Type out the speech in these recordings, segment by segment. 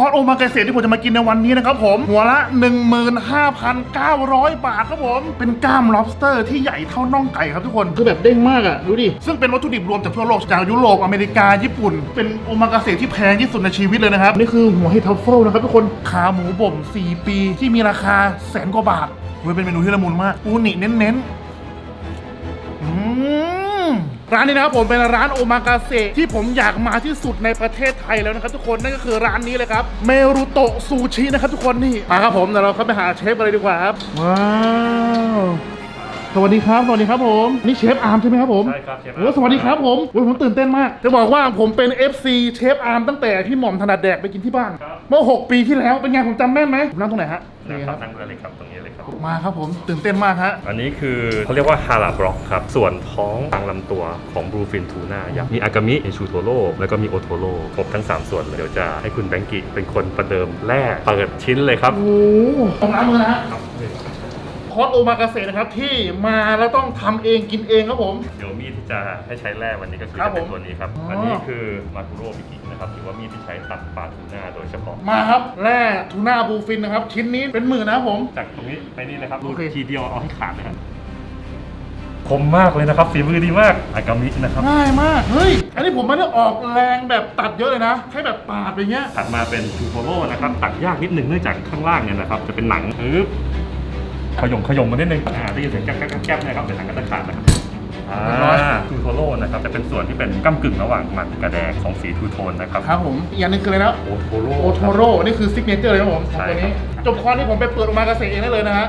อร์สโอมากาเสะที่ผมจะมากินในวันนี้นะครับผม หัวละ 15,900 บาทครับผม เป็นกล้าม lobster ที่ใหญ่เท่าน่องไก่ครับทุกคนคือแบบเด้งมากอะดูดิซึ่งเป็นวัตถุดิบรวมจากทั่วโลกจากยุโรปอเมริกาญี่ปุ่น เป็นโอมากาเสะที่แพงที่สุดในชีวิตเลยนะครับนี่คือหัวเห็ดทัฟเฟิลนะครับทุกคนขาหมูบ่ม 4 ปี ที่มีราคาแสนกว่าบาทเฮ้ยเป็นเมนูที่ละมุนมากอูนิเน้นๆอืม ร้านนี้นะครับผมเป็นร้านโอมากาเซที่ผมอยากมาที่สุดในประเทศไทยแล้วนะครับทุกคนนั่นก็คือร้านนี้เลยครับเมรุโตะซูชินะครับทุกคนนี่มาครับผมเดี๋ยวเราเข้าไปหาเชฟอะไรดีกว่าครับว้าว สวัสดีครับ สวัสดีครับผม นี่เชฟอาร์มใช่ไหมครับผมใช่ครับเชฟอาร์ม โอ้สวัสดีครับผมโอ้ยผมตื่นเต้นมาก จะบอกว่าผมเป็น FC เชฟอาร์มตั้งแต่ที่หม่อมถนัดแดกไปกินที่บ้านเมื่อ 6 ปีที่แล้วเป็นไงผมจำแม่นไหมผมนั่งตรงไหนฮะนะนี่คครัรับบนั่งเรือเลยครับตรงนี้เลยครับ มาครับผมตื่นเต้นมากฮะ อันนี้คือเขาเรียกว่าฮาราบล็อกครับ ส่วนท้องกลางลำตัวของบลูฟินทูน่ายักษ์มีอากามิมีชูโทโร่แล้วก็มีโอโทโร่ครบทั้ง 3 ส่วนเลยเดี๋ยวจะให้คุณแบงกิเป็นคนประเดิมแรกเปิดชิ้นเลยครับโอ้โหของน้ำมือนะฮะ ค อร์สโอมากาเสะนะครับที่มาแล้วต้องทำเองกินเองครับผม เดี๋ยวมีดที่จะให้ใช้แรกวันนี้ก็คือครับจะเป็นผมตัวนี้ครับ อ๋ออั อันนี้คือมาคุโร่บิกินะครับถือว่ามีดที่ใช้ตัดปลาทูน่าโดยเฉพาะ มาครับแร่ทูน่าบูฟินนะครับ ชิ้นนี้เป็นหมื่นนะครับผม จากตรงนี้ไปนี่เลยครับรูโอดเค ทีเดียวเอาให้ขาดเลยครับคมมากเลยนะครับฝีมือดีมากอากามินะครับ ง่ายมาก เฮ้ย อันนี้ผมไม่ได้ออกแรงแบบตัดเยอะเลยนะ แค่แบบปาดไปเงี้ย ถัดมาเป็นชูโทโร่นะครับ ตัดยากนิดนึงเนื่องจากข้างล่างเนี่ยนะครับ จะเป็นหนังปึ๊บ ขยมขยมมานิดนึงอ่าได้ยินเสียงแก๊บแก๊บแก๊บแก๊บนะครับเป็นหนังกระตะขาดนะครับอ่าเรียบร้อยชูโทโร่นะครับจะเป็นส่วนที่เป็นก้ากึ่งระหว่างมันกับแดงสองสีทูโทนนะครับครับผมอีกอย่างหนึงคืออะไรนะโอโทโร่ โอโทโร่นี่คือซิกเนเจอร์เลยครับผมของใช่ตัวนี้ครับ จบคอร์สนี่ผมไปเปิดโอมากาเสะเองได้เลยนะฮะ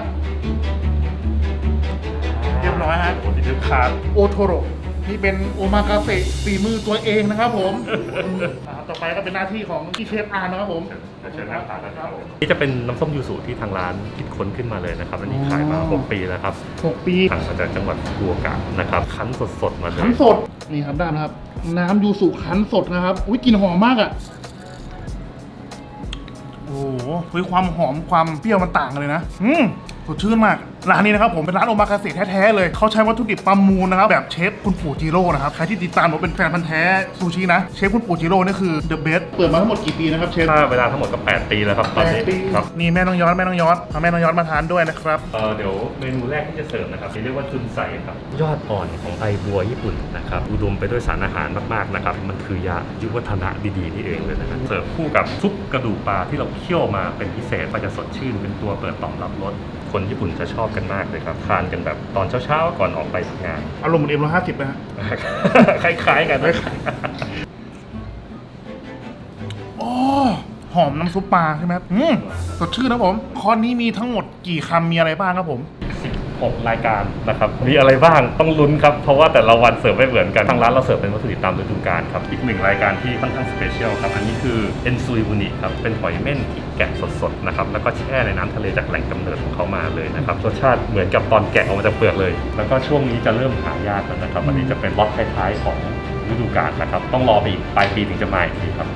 เรียบร้อยฮะ โอ้โหนี่คือขาดโอโทโร่ นี่เป็นโอมากาเสะฝีมือตัวเองนะครับผมอ่าต่อไปก็เป็นหน้าที่ของพี่เชฟอาร์นะครับผมเดี๋ยวเชิญนั่งทานกันครับนี่จะเป็นน้ำส้มยูสุที่ทางร้านคิดค้นขึ้นมาเลยนะครับ อันนี้ขายมา อ๋อ 6 ปีแล้วครับหกปีสั่งมาจากจังหวัดฟุกุโอกะนะครับ คั้นสดๆมาเลยคั้นสดนี่ครับได้นะครับ น้ำยูสุคั้นสดนะครับอุ้ยกลิ่นหอมมากอะ่ะโอ้โหเฮ้ยความหอมความเปรี้ยวมันต่างกันเลยนะอืมสดชื่นมาก ร้านนี้นะครับผมเป็นร้านโอมากาเสะแท้ๆเลยเขาใช้วัตถุดิบประมูลนะครับแบบเชฟคุณปู่จิโร่นะครับใครที่ติดตามผมเป็นแฟนพันธ์แท้ซูชินะเชฟคุณปู่จิโร่นี่คือ the best เปิดมาทั้งหมดกี่ปีนะครับเชฟถ้าเวลาทั้งหมดก็ 8 ปีแล้วครับตอนนี้แปดปีครับนี่แม่น้องย้อนแม่น้องย้อนเอาแม่น้องย้อนมาทานด้วยนะครับเอ่อเดี๋ยวเมนูแรกที่จะเสิร์ฟนะครับเรียกว่าจุนไซครับยอดอ่อนของใบบัวญี่ปุ่นนะครับอุดมไปด้วยสารอาหารมากๆนะครับมันคือยายุวัฒนะดีๆนี่เองเลยนะครับเสิร์ฟคู่กับซุปกระดูกปลาที่เราเคี่ยวมาเป็นพิเศษก็จะสดชื่นเป็นตัวเปิดต่อมรับรสคนญี่ปุ่นจะชอบกันมากเลยครับทานกันแบบตอนเช้าๆก่อนออกไปทำงาน อารมณ์เหมือนเอ็มร้อยห้าสิบนะฮะ คล้ายๆกันนะโอ้หอมน้ำซุปปลาใช่ไหมครับอืมสดชื่นนะผมคอร์สนี้มีทั้งหมดกี่คำมีอะไรบ้างครับผม 16รายการนะครับ มีอะไรบ้างต้องลุ้นครับ เพราะว่าแต่ละวันเสิร์ฟไม่เหมือนกัน ทางร้านเราเสิร์ฟเป็นวัตถุดิบตามฤดูกาลครับ อีกหนึ่งรายการที่ค่อนข้างสเปเชียลครับ อันนี้คือเอนซุยบุนิครับ เป็นหอยเม่นที่แกะสดๆนะครับ แล้วก็แช่ในน้ำทะเลจากแหล่งกำเนิดของเขามาเลยนะครับ รสชาติเหมือนกับตอนแกะออกมาจากเปลือกเลย แล้วก็ช่วงนี้จะเริ่มหายากแล้วนะครับ อันนี้จะเป็นล็อตท้ายๆของฤดูกาลนะครับ ต้องรอไปอีกปลายปีถึงจะมาอีกทีครับ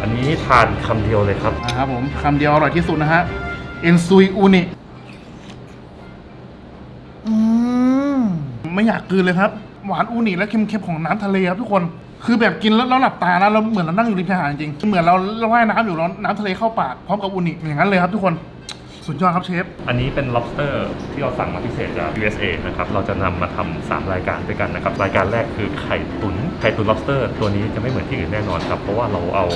อันนี้ทานคำเดียวเลยครับ นะครับผมคำเดียวอร่อยที่สุดนะฮะเอ็นซุยอูนิ ไม่อยากกลืนเลยครับ หวานอูนิและเค็มๆของน้ำทะเลครับทุกคนคือแบบกินแล้วเราหลับตานะเราเหมือนเรานั่งอยู่ริมชายหาดจริงๆเหมือนเราเราว่ายน้ำอยู่แล้วน้ำทะเลเข้าปากพร้อมกับอูนิอย่างนั้นเลยครับทุกคนสุดยอดครับเชฟ อันนี้เป็น lobster ที่เราสั่งมาพิเศษจาก USA นะครับ เราจะนำมาทำสามรายการด้วยกันนะครับ รายการแรกคือไข่ตุน ไข่ตุน lobster ตัวนี้จะไม่เหมือนที่อื่นแน่นอนครับ เพราะว่าเราเอา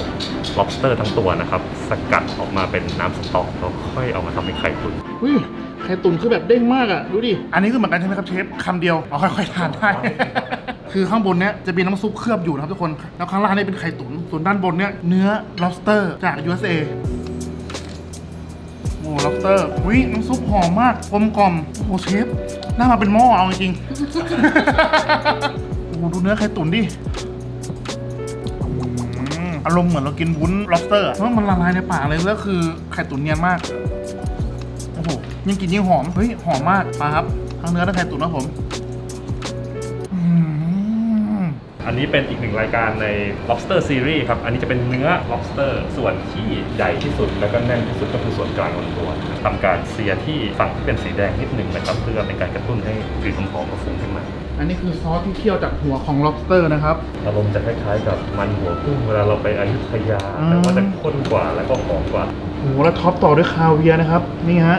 lobster ทั้งตัวนะครับ สกัดออกมาเป็นน้ำสต๊อกแล้วค่อยเอามาทำเป็นไข่ตุน อุ้ย ไข่ตุ๋นคือแบบเด้งมากอะดูดิ อันนี้คือเหมือนกันใช่ไหมครับเชฟคำเดียวเอาค่อยๆทานได้ คือข้างบนเนี้ยจะมีน้ำซุปเคลือบอยู่นะครับทุกคน แล้วข้างล่างนี่เป็นไข่ตุ๋นส่วนด้านบนเนี้ยเนื้อ lobster จาก USA โอ้ lobster อุ้ยน้ำซุปหอมมากกลมกล่อมโอ้โหเชฟน่ามาเป็นหม้อเอาจริงๆ โอ้โหดูเนื้อไข่ตุ๋นดิอารมณ์เหมือนเรากินวุ้น lobster อะเพราะมันละลายในปากเลยแล้วคือไข่ตุ๋นเนียนมาก โอ้โหยิ่งกินยิ่งหอม เฮ้ย หอมมากมาครับทั้งเนื้อและไข่ตุ๋นนะผมอืม อันนี้เป็นอีกหนึ่งรายการใน lobster series ครับ อันนี้จะเป็นเนื้อ lobster ส่วนที่ใหญ่ที่สุด แล้วก็แน่นที่สุดก็คือส่วนกลางลำตัวทำการเสียที่ฝั่งที่เป็นสีแดงนิดหนึ่งนะครับ เพื่อเป็นการกระตุ้นให้กลิ่นหอมๆกระฟุ้งขึ้นมา อันนี้คือซอสที่เคี่ยวจากหัวของ lobster นะครับ อารมณ์จะคล้ายๆกับมันหัวกุ้งเวลาเราไปอยุธยาอืมแต่ว่าจะข้นกว่าแล้วก็หอมกว่าโอ้โหแล้วท็อปต่อด้วยคาเวียร์นะครับ นี่ฮะ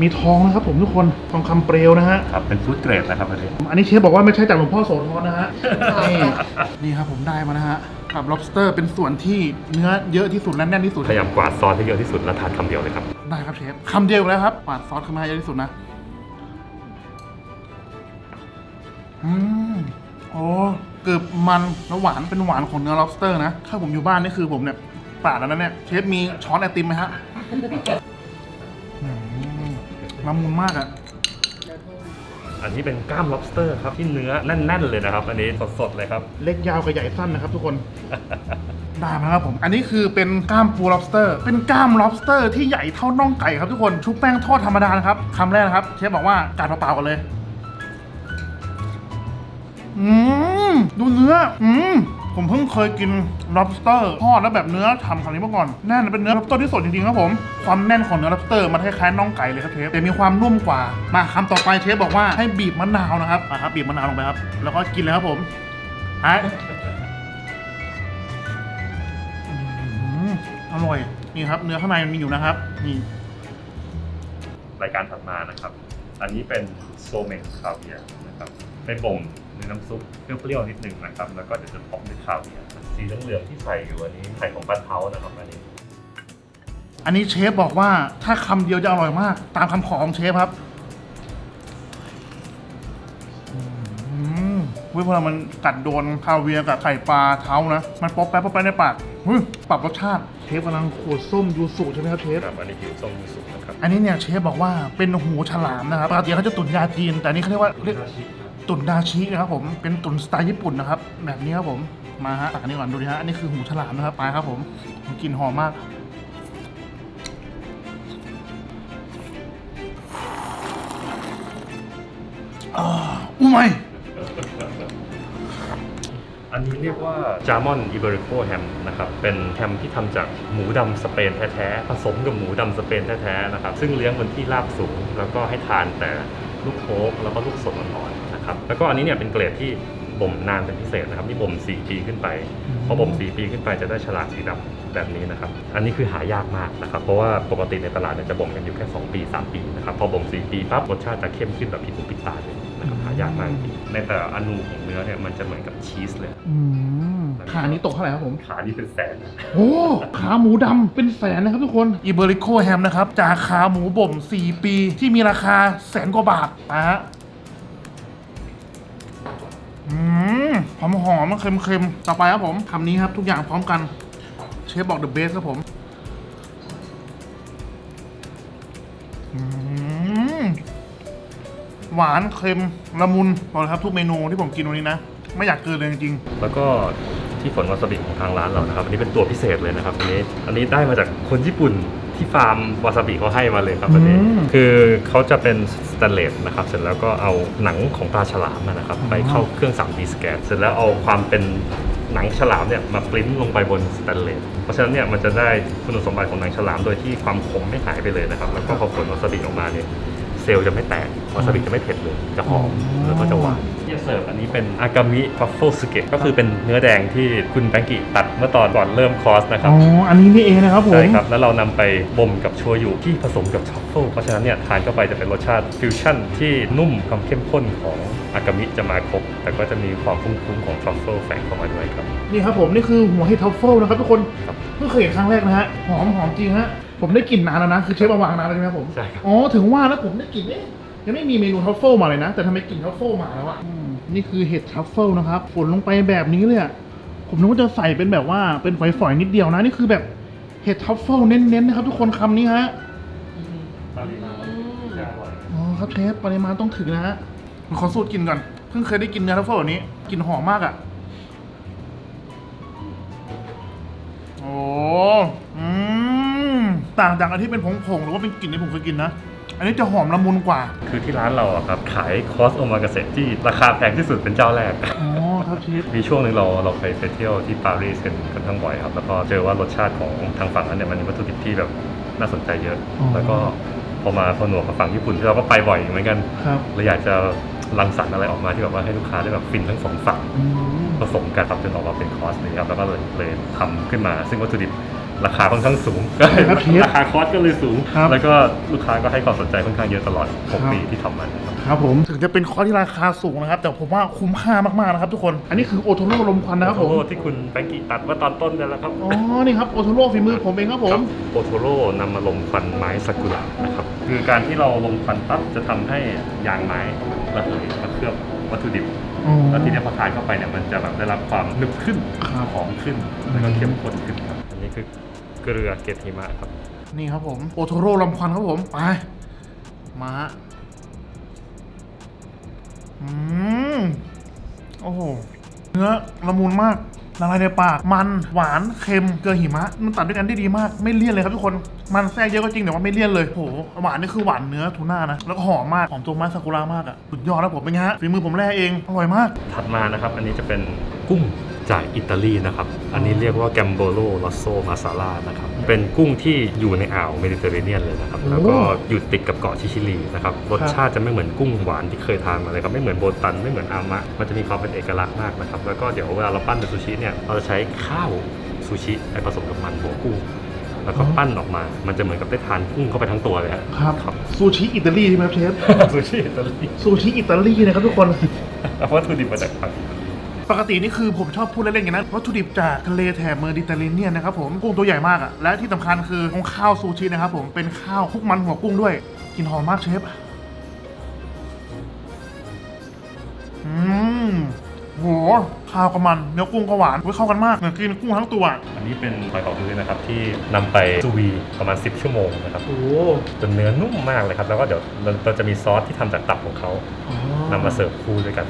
มีทองนะครับผมทุกคน ทองคำเปลวนะฮะ ครับเป็นฟู้ดเกรดนะครับอันนี้อันนี้เชฟบอกว่าไม่ใช่จากหลวงพ่อโสธรนะฮะ นี่นี่ครับผมได้มานะฮะ กับ lobster เป็นส่วนที่เนื้อเยอะที่สุดและแน่นที่สุด พยายามกวาดซอสให้เยอะที่สุดแล้วทานคำเดียวเลยครับ ได้ครับเชฟคำเดียวแล้วครับปาดซอสขึ้นมาให้เยอะที่สุดนะ อืมโอ้เกือบมันแล้วหวานเป็นหวานของเนื้อ lobster นะ ถ้าผมอยู่บ้านนี่คือผมเนี่ย ปาดแล้วนะเนี่ยเชฟมีช้อนไอติมไหมฮะอืมละมุนมากอะอันนี้เป็นกล้าม lobster ครับที่เนื้อแน่นๆเลยนะครับ อันนี้สดๆเลยครับ เล็กยาวกับใหญ่สั้นนะครับทุกคน ได้ไหมครับผม อันนี้คือเป็นกล้ามปู lobster เป็นกล้าม lobster ที่ใหญ่เท่าน่องไก่ครับทุกคน ชุบแป้งทอดธรรมดานะครับคำแรกนะครับ เชฟบอกว่ากัดเปล่าๆกันเลย อืมดูเนื้อ อืม ผมเพิ่งเคยกิน lobster ทอดแล้วแบบเนื้อทำคำนี้มาก่อนแน่นเป็นเนื้อ lobster ที่สดจริงๆครับผมความแน่นของเนื้อ lobster มันคล้ายๆน่องไก่เลยครับเชฟแต่มีความนุ่มกว่ามาคำต่อไปเชฟบอกว่าให้บีบมะนาวนะครับอะครับบีบมะนาวลงไปครับ แล้วก็กินเลยครับผมไอ้อืมอร่อยนี่ครับ เนื้อข้างในมันมีอยู่นะครับ นี่รายการถัดมานะครับ อันนี้เป็นโซเมนคาเวียนะครับไปบ่ม นน้ำซุปเปรี้ยวๆนิดนึงนะครับ แล้วก็เดี๋ยวจะท็อปด้วยคาเวียร์สีเหลืองๆที่ใส่อยู่อันนี้ไข่ของปลาเท้านะครับอันนี้อันนี้เชฟบอกว่าถ้าคำเดียวจะอร่อยมาก ตามคำขอของเชฟครับอืมเว้ยพอมันกัดโดนคาเวียร์กับไข่ปลาเท้านะมันป๊อปแป๊บป๊อปแป๊บในปากเฮ้ยปรับรสชาติเชฟกำลังขูดส้มยูสุใช่ไหมครับเชฟ ครับอันนี้ผิวส้มยูสุนะครับอันนี้เนี่ยเชฟบอกว่าเป็นหูฉลามนะครับปกติเขาจะตุ๋นยาจีน แต่อันนี้เขาเรียกว่าเรียก ตุ๋นดาชินะครับผมเป็นตุ๋นสไตล์ญี่ปุ่นนะครับแบบนี้ครับผมมาฮะตักนี้ก่อนดูดิฮะอันนี้คือหูฉลามนะครับไปครับผมกลิ่นหอมมากอ่าอุ้ยอันนี้เรียกว่าจามอนอิเบริโกแฮมนะครับเป็นแฮมที่ทำจากหมูดำสเปนแท้ๆผสมกับหมูดำสเปนแท้ๆนะครับซึ่งเลี้ยงบนที่ราบสูง แล้วก็ให้ทานแต่ ลูกโค้กแล้วก็ลูกสดอ่อนๆนะครับแล้วก็อันนี้เนี่ยเป็นเกรดที่บ่มนานเป็นพิเศษนะครับที่บ่ม 4 ปีขึ้นไปพอบ่ม 4 ปีขึ้นไปจะได้ฉลากสีดำแบบนี้นะครับ อันนี้คือหายากมากนะครับ เพราะว่าปกติในตลาดเนี่ยจะบ่มกันอยู่แค่ 2 ปี 3 ปีนะครับ พอบ่ม 4 ปีปั๊บรสชาติจะเข้มขึ้นแบบผิดหูผิดตาเลยนะครับหายากมากจริงในแต่ละอนูของเนื้อเนี่ยมันจะเหมือนกับชีสเลยอืมขานี้ตกเท่าไหร่ครับผม ขานี่เป็นแสนนะโอ้ ขาหมูดำเป็นแสนนะครับทุกคนอีเบริโกแฮมนะครับ จากขาหมูบ่ม 4 ปีที่มีราคาแสนกว่าบาทนะฮะอืมหอมหอมๆเค็มๆ ต่อไปครับผมคำนี้ครับทุกอย่างพร้อมกัน เชฟบอกเดอะเบสครับผม หวานเค็มละมุนบอกเลยครับทุกเมนูที่ผมกินวันนี้นะ ไม่อยากเกินเลยจริงแล้วก็ที่ฝนวาซาบิของทางร้านเรานะครับอันนี้เป็นตัวพิเศษเลยนะครับอันนี้อันนี้ได้มาจากคนญี่ปุ่นที่ฟาร์มวาซาบิเขาให้มาเลยครับอันนี้อืมคือเขาจะเป็นสแตนเลสนะครับเสร็จแล้วก็เอาหนังของปลาฉลามนะครับ ไปเข้าเครื่อง 3D สแกนเสร็จแล้วเอาความเป็นหนังฉลามเนี่ยมาปริ้นลงไปบนสแตนเลสเพราะฉะนั้นเนี่ยมันจะได้คุณสมบัติของหนังฉลามโดยที่ความขมไม่หายไปเลยนะครับ แล้วก็พอผลวาซาบิออกมาเนี่ย เซลล์จะไม่แตกวาซาบิจะไม่เผ็ดเลย จะหอมแล้วก็จะหวาน ที่จะเสิร์ฟอันนี้เป็นอากามิทัฟเฟิลสเกตก็คือเป็นเนื้อแดงที่คุณแบงกิตัดเมื่อตอนก่อนเริ่มคอร์สนะๆครัอ๋บออันนี้นี่เองนะครับผม ใช่ครับ แล้วเรานำไปบ่มกับชัวยูที่ผสมกับทัฟเฟิลเพราะฉะนั้นเนี่ยทานเข้าไปจะเป็นรสชาติฟิวชั่นที่นุ่มความเข้มข้นของอากามิจะมาครบ แต่ก็จะมีความฟุ้งๆของทัฟเฟิลแฝงเข้ามาด้วยครับ นี่ครับผมนี่คือหัวเห็ดทัฟเฟิลนะครับทุกคนครับ เพิ่งเคยเห็นครั้งแรกนะฮะ หอมหอมจริงฮะ ผมได้กลิ่นนานแล้วนะ คือเชฟมาวางนานแล้วใช่ไหมครับผม ใช่ครับ อ๋อ ถึงว่าแล้วผมได้กลิ่นเอ๊ะ ยังไม่มีเมนูทัฟเฟิลมาเลยนะ แต่ทำไมกลิ่นทัฟเฟิลมาแล้วอะอืมนี่คือเห็ดทัฟเฟิลนะครับฝนลงไปแบบนี้เลยอะผมนึกว่าจะใส่เป็นแบบว่าเป็นฝอยๆนิดเดียวนะ นี่คือแบบเห็ดทัฟเฟิลเน้นๆนะครับ ทุกคนคำนี้ฮะอ๋อครับเชฟปริมาณต้องถึงนะฮะขอสูตรกินก่อนเพิ่งเคยได้กินเนื้อทัฟเฟิลแบบนี้กลินหอมมากอะ่ะโอ้อืมต่างจากอันที่เป็นผงๆหรือว่าเป็นกลิ่นที่ผมเคยกินนะ อันนี้จะหอมละมุนกว่า คือที่ร้านเราอะครับขายคอร์สโอมากาเสะที่ราคาแพงที่สุดเป็นเจ้าแรก อ๋อครับเชฟ มีช่วงหนึ่งเราเราไปไปเที่ยวที่ปารีสกันค่อนข้างบ่อยครับ แล้วก็เจอว่ารสชาติของทางฝั่งนั้นเนี่ยมันมีวัตถุดิบที่แบบน่าสนใจเยอะ อ๋อ แล้วก็พอมาผนวกกับฝั่งญี่ปุ่นที่เราก็ไปบ่อยเหมือนกันครับเราอยากจะรังสรรค์อะไรออกมาที่แบบว่าให้ลูกค้าได้แบบฟินทั้งสองฝั่ง อืมผสมกันครับจนออกมาเป็นคอร์สนี้ครับแล้วก็เลยเลยทำขึ้นมา ซึ่งวัตถุดิบ ราคาค่อนข้างสูงครับเชฟราคาคอร์สก็เลยสูง ครับแล้วก็ลูกค้าก็ให้ความสนใจค่อนข้างเยอะตลอด ครับ 6 ปีที่ทำมันนะครับ ครับผมถึงจะเป็นคอร์สที่ราคาสูงนะครับ แต่ผมว่าคุ้มค่ามากๆนะครับทุกคน อันนี้คือโอโทโร่ลมควันนะครับโอผมโทโร่ที่คุณแบงกี้ตัดว่าตอนต้นนั่นแหละครับ อ๋อ นี่ครับโอโทโร่ฝีมือผมเองครับผมโอโทโร่นำมาลมควันไม้ซากุระนะครับ คือการที่เราลมควันปั๊บจะทำให้ยางไม้ระเหยมาเคลือบวัตถุดิบ อ๋อ แล้วทีนี้พอทานเข้าไปเนี่ยมันจะแบบได้รับความหนึบขึ้นครับหอมขึ้นแล้วก็เข้มข้นขึ้นครับอันนี้คือ เกลือเกล็ดหิมะครับ นี่ครับผม โอโทโร่ลมควันครับผม ไป มาฮะอืมโอ้โห เนื้อละมุนมากละลายในปาก มันหวาน เค็ม เกลือหิมะ มันตัดด้วยกันได้ดีมาก ไม่เลี่ยนเลยครับทุกคน มันแทรกเยอะก็จริงแต่ว่าไม่เลี่ยนเลยโอ้โหหวานนี่คือหวานเนื้อทูน่านะ แล้วก็หอมมาก หอมตัวไม้ซากุระมากอะสุดยอดนะผมเป็นไงฮะ ฝีมือผมแร่เอง อร่อยมาก ถัดมานะครับ อันนี้จะเป็นกุ้ง จากอิตาลีนะครับ อันนี้เรียกว่าแกมโบโลลอสโซมาซาลานะครับ เป็นกุ้งที่อยู่ในอ่าวเมดิเตอร์เรเนียนเลยนะครับ แล้วก็อยู่ติดกับเกาะชิชิลีนะครับ รสชาติจะไม่เหมือนกุ้งหวานที่เคยทานมาเลยครับ ไม่เหมือนโบตัน ไม่เหมือนอามะ มันจะมีความเป็นเอกลักษณ์มากนะครับ แล้วก็เดี๋ยวเวลาเราปั้นเป็นซูชิเนี่ย เราจะใช้ข้าวซูชิไปผสมกับมันหัวกุ้งแล้วก็ปั้นออกมา มันจะเหมือนกับได้ทานกุ้งเข้าไปทั้งตัวเลยครับครับครับซูชิอิตาลีใช่ไหมครับเชฟ ซูชิอิตาลี ซูชิอิตาลีนะครับทุกคนวัตถุดิบมาจากฝั่ง ปกตินี่คือผมชอบพูดเล่นๆอย่างนั้นวัตถุดิบจากทะเลแถบเมดิเตอร์เรเนียนนะครับผมกุ้งตัวใหญ่มากอะและที่สำคัญคือของข้าวซูชินะครับผมเป็นข้าวคลุกมันหัวกุ้งด้วยกลินหอมมากเชฟอืมโหข้าวกับมันเนื้อกุ้งก็หวานเว้ยเข้ากันมากเหมือนกินกุ้งทั้งตัว อันนี้เป็นหอยเป๋าฮื้อนะครับที่นำไปซูวีประมาณ 10 ชั่วโมงนะครับโอ้จนเนื้อนุ่มมากเลยครับ แล้วก็เดี๋ยวเราเราจะมีซอสที่ทำจากตับของเขานำมาเสิร์ฟคู่ด้วยกัน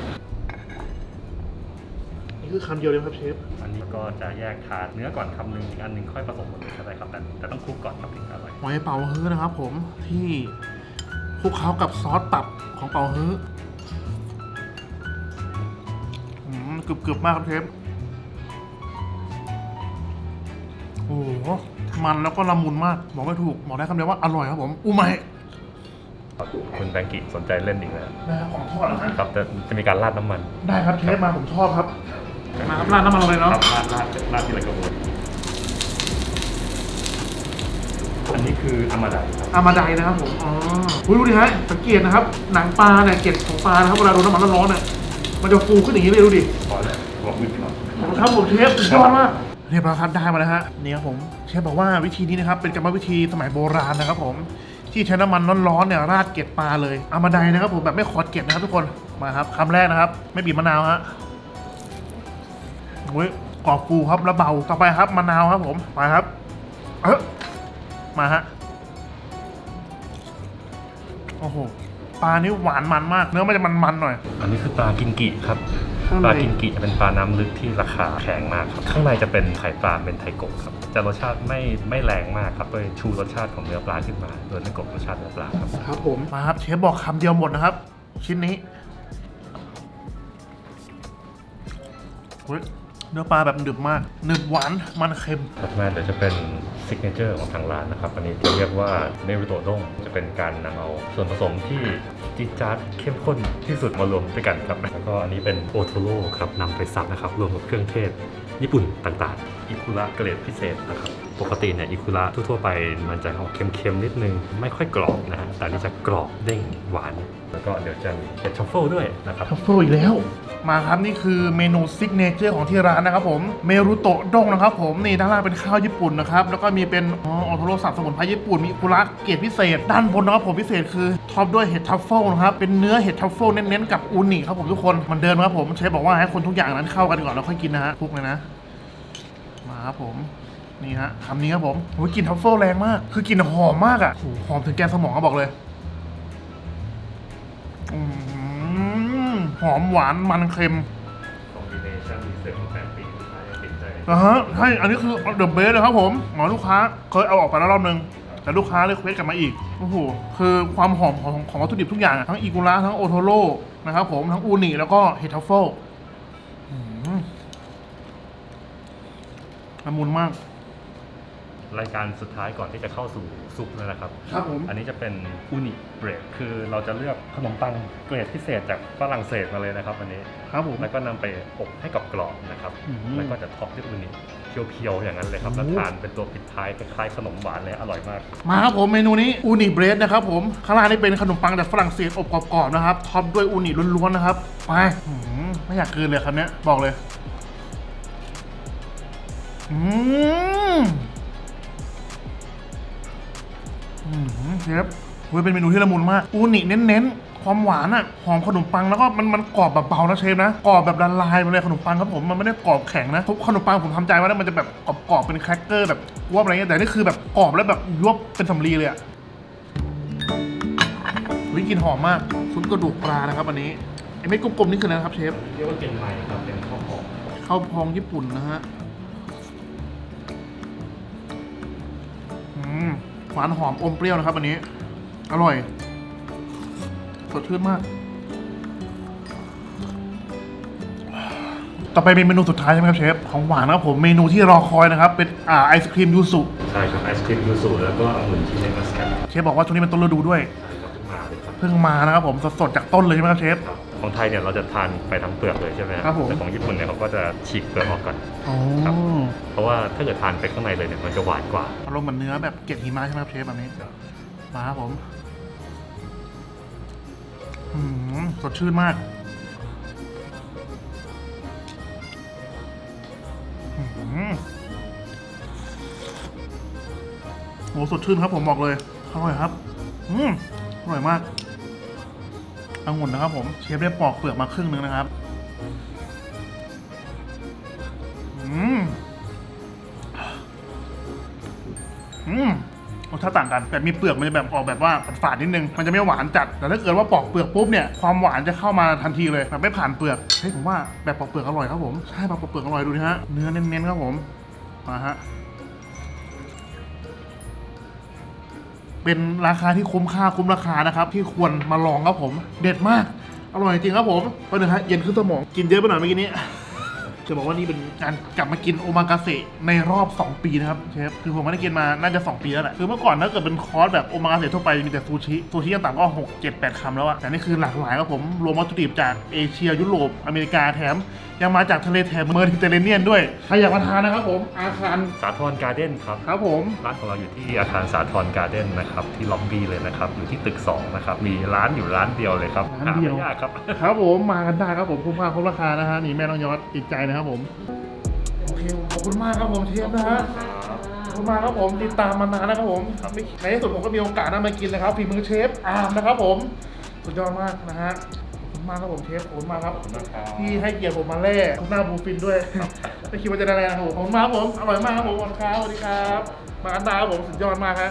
นี่คือคำเดียวเลยครับเชฟ อันนี้ก็จะแยกทานเนื้อก่อนคำหนึ่งอีกอันหนึ่งค่อยผสมกันก็ได้ครับแต่แต่ต้องคลุกก่อนครับถึงอร่อยหอยเป๋าฮื้อนะครับผมที่คลุกเคล้ากับซอสตับของเป๋าฮื้ออืมกรึบๆมากครับเชฟ โอ้โหมันแล้วก็ละมุนมากบอกไม่ถูกบอกได้คำเดียวว่าอร่อยครับผมอูมามิคุณแบงกิสนใจเล่นอีกแล้วนะครับของทอดนะฮะครับจะจะมีการราดน้ำมัน ได้ครับเชฟมาผมชอบครับ มาครับราดน้ำมันลงเลยเนาะบราดราดราดที่ไรกระบวนอันนี้คืออามาดครับอามาไดนะครับผมอ๋ออุ๊ยดูดิฮะสังเกตนะครับ หนังปลาเนี่ยเกล็ดของปลานะครับเวลาโดนน้ำมันร้อนๆเนี่ยมันจะฟูขึ้นอย่างนี้เลยดูดิพอแล้วบอกมือครับขอบคุณครับผมเชฟสุดยอดมากเรียบร้อยครับได้มาแล้วฮะนี่ครับผมเชฟบอกว่าวิธีนี้นะครับเป็นกรรมวิธีสมัยโบราณนะครับ ผมที่ใช้น้ำมันร้อนๆเนี่ยราดเกล็ดปลาเลยอามาไดนะครับผมแบบไม่ขอดเกล็ดนะครับทุกคนมาครับคำแรกนะครับ ไม่บีบมะนาวฮะ อ้ยกรอบฟูครับแล้วเบาต่อไปครับมะนาวครับผมไปครับ เออมาฮะโอ้โหปลานี่หวานมันมาก เนื้อมันจะมันๆหน่อย อันนี้คือปลากิงกิครับ ข้างใน ปลากิงกิจะเป็นปลาน้ำลึกที่ราคาแพงมากครับ ข้างในจะเป็นไข่ปลาเป็นไทโกะครับ จะรสชาติไม่ไม่แรงมากครับโดยชูรสชาติของเนื้อปลาขึ้นมาโดยไม่กลบรสชาติเนื้อปลาครับ ครับผม มาครับเชฟบอกคำเดียวหมดนะครับ ชิ้นนี้เฮ้ย เนื้อปลาแบบหนึบมากหนึบหวานมันเค็มถัดมาเดี๋ยวจะเป็นซิกเนเจอร์ของทางร้านนะครับ อันนี้จะเรียกว่าเนริโตด้งจะเป็นการนำเอาส่วนผสมที่จิ๊ดจ๊าดเข้มข้นที่สุดมารวมด้วยกันครับแล้วก็อันนี้เป็นโอโทโร่ครับนำไปซับนะครับรวมกับเครื่องเทศ ญี่ปุ่นต่างๆ อิคุระเกรดพิเศษนะครับ ปกติเนี่ยอิคุระทั่วๆไปมันจะออกเค็มๆนิดนึง ไม่ค่อยกรอบนะฮะแต่นี้จะกรอบเด้งหวาน แล้วก็เดี๋ยวจะมีเห็ดทรัฟเฟิลด้วยนะครับ ทัฟเฟิลอีกแล้ว มาครับนี่คือเมนูซิกเนเจอร์ของที่ร้านนะครับผมเมรุโตะด้งนะครับผมนี่ด้านล่างเป็นข้าวญี่ปุ่นนะครับแล้วก็มีเป็นอ๋อออโทโรสับสมุนไพรญี่ปุ่นมีกุระเกรดพิเศษ ด้านบนนะครับผมพิเศษคือท็อปด้วยเห็ดทัฟเฟิลนะครับเป็นเนื้อเห็ดทัฟเฟิลเน้นๆกับอูนิครับผมทุกคนมันเดิมครับผมเชฟบอกว่าให้คนทุกอย่างนั้นเข้ากันก่อนแล้วค่อยกินนะฮะคลุกเลยนะ มาครับผม นี่ฮะคำนี้ครับผมโอ้ยกลิ่นทัฟเฟิลแรงมาก คือกลิ่นหอมมากอะโอ้โหหอมถึงแกนสมองก็บอกเลยอืมหอมหวานมันเค็มคอมบิเนชั่นดีเซลของแปดปีสุดท้ายติดใจนะฮะใช่อันนี้คือเดอะเบสเลยครับผมหมอลูกค้าเคยเอาออกไปแล้วรอบนึง แต่ลูกค้าเลยเควสกลับมาอีกโอ้โหคือความหอมของของวัตถุดิบทุกอย่างอะทั้งอีกุระทั้งโอโทโร่นะครับผมทั้งอูนิแล้วก็เฮดทัฟเฟิลอืมละมุนมาก รายการสุดท้ายก่อนที่จะเข้าสู่ซุปแล้วนะครับ ครับผม อันนี้จะเป็นอูนิเบรดคือเราจะเลือกขนมปังเกรดพิเศษจากฝรั่งเศสมาเลยนะครับอันนี้ ครับผม แล้วก็นำไปอบให้กับกรอบนะครับ อืม แล้วก็จะท็อปด้วยอูนิเพียวๆอย่างนั้นเลยครับ แล้วโอ้ทานเป็นตัวปิดท้ายคล้ายๆขนมหวานเลยอร่อยมาก มาครับผมเมนูนี้อูนิเบรดนะครับผมข้างล่างนี่เป็นขนมปังจากฝรั่งเศสอบกรอบๆนะครับท็อปด้วยอูนิล้วนๆนะครับไปอื้อหือไม่อยากคืนเลยครับเนี้ยบอกเลยอืม เชฟเว้ยเป็นเมนูที่ละมุนมากอูนิเน้นๆ ความหวานอะหอมขนมปังแล้วก็มันมันกรอบแบบเบานะเชฟนะกรอบแบบละลายมาเลยขนมปังครับผมมันไม่ได้กรอบแข็งนะทุกขนมปังผมทำใจไว้แล้วมันจะแบบกรอบๆเป็นแครกเกอร์แบบยวบอะไรเงี้ยแต่นี่คือแบบกรอบแล้วแบบยวบเป็นสำลีเลยอะวิกลินหอมมากซุปกระดูกปลานะครับอันนี้ไอ้เม็ดกลมๆนี่คืออะไรนะครับเชฟเรียกว่าเป็นไม้ครับเป็นข้าวหอมข้าวพองญี่ปุ่นนะฮะ หวานหอมอมเปรี้ยวนะครับอันนี้ อร่อย สดชื่นมาก ต่อไปเป็นเมนูสุดท้ายใช่ไหมครับเชฟ ของหวานนะครับผม เมนูที่รอคอยนะครับ เป็นอ่าไอศครีมยูสุใช่ครับไอศครีมยูสุแล้วก็องุ่นชิเนมัสกัดเชฟบอกว่าช่วงนี้เป็นต้นฤดูด้วย ใช่ครับเพิ่งมาเลยครับเพิ่งมานะครับผมสดๆจากต้นเลยใช่ไหมครับเชฟครับ ของไทยเนี่ยเราจะทานไปทั้งเปลือกเลยใช่ไหมครับผม แต่ของญี่ปุ่นเนี่ยเขาก็จะฉีกเปลือกออกก่อน อ๋อครับ เพราะว่าถ้าเกิดทานไปข้างในเลยเนี่ยมันจะหวานกว่า อารมณ์เหมือนเนื้อแบบเกล็ดหิมะใช่ไหมครับเชฟแบบนี้ มาครับผมอืมสดชื่นมากอืมโหสดชื่นครับผมบอกเลย อร่อยครับ อืมอร่อยมาก องุ่นนะครับผมเชฟได้ปอกเปลือกมาครึ่งหนึงนะครับอืมอืมรสชาติต่างกันแต่มีเปลือกมันจะแบบออกแบบว่าฝาดนิดนึง มันจะไม่หวานจัด แต่ถ้าเกิดว่าปอกเปลือกปุ๊บเนี่ย ความหวานจะเข้ามาทันทีเลยแบบไม่ผ่านเปลือก เฮ้ยผมว่าแบบปอกเปลือกอร่อยครับผม ใช่แบบปอกเปลือกอร่อยดูนะฮะ เนื้อเน้นๆครับผม มาฮะ เป็นราคาที่คุ้มค่าคุ้มราคานะครับ ที่ควรมาลองครับผม เด็ดมาก อร่อยจริงครับผมก็หนึ่งฮะเย็นขึ้นสมองกินเยอะไปหน่อยเมื่อกี้นี้จะบอกว่านี่เป็นการกลับมากินโอมากาเสะในรอบ 2 ปีนะครับเชฟคือผมไม่ได้กินมาน่าจะ 2 ปีแล้วแหละคือเมื่อก่อนถ้าเกิดเป็นคอร์สแบบโอมากาเสะทั่วไปมีแต่ซูชิซูชิยังต่ำก็ 6 7 8คำแล้วอะแต่นี่คือหลากหลายครับผมรวมวัตถุดิบจากเอเชียยุโรปอเมริกาแถม ยังมาจากทะเลแถบเมอร์ดิเตอร์เรเนียนด้วยใครอยากมาทานนะครับผมอาคารสาทรการ์เด้นครับ ครับผม ร้านของเราอยู่ที่อาคารสาทรการ์เด้นนะครับ ที่ล็อบบี้เลยนะครับ อยู่ที่ตึก 2 นะครับ มีร้านอยู่ร้านเดียวเลยครับร้านเดียว หไม่ยากครับ ครับผมมากันได้ครับผมคุ้มค่าคุ้มราคานะฮะนี่แม่น้องยอดติดใจนะครับผมโอเคขอบคุณมากครับผมเชฟนะฮะขอบคุณมากครับผมติดตามมานานนะครับผมไม่ในที่สุดผมก็มีโอกาสได้มากินนะครับฝีมือเชฟอาร์มนะครับผม สุดยอดมากนะฮะขอบคุณ มากครับผมเชฟขอบคุณมากครับขอบคุณมากครับ ที่ให้เกียรติผมมาแล่ทุกหน้าบูฟินด้วย ไม่คิดว่าจะได้แล่นะครับผมขอบคุณมากครับผมอร่อยมากครับผมขอบคุณครับสวัสดีครับ มาอันดาครับผมสุดยอดมากฮะ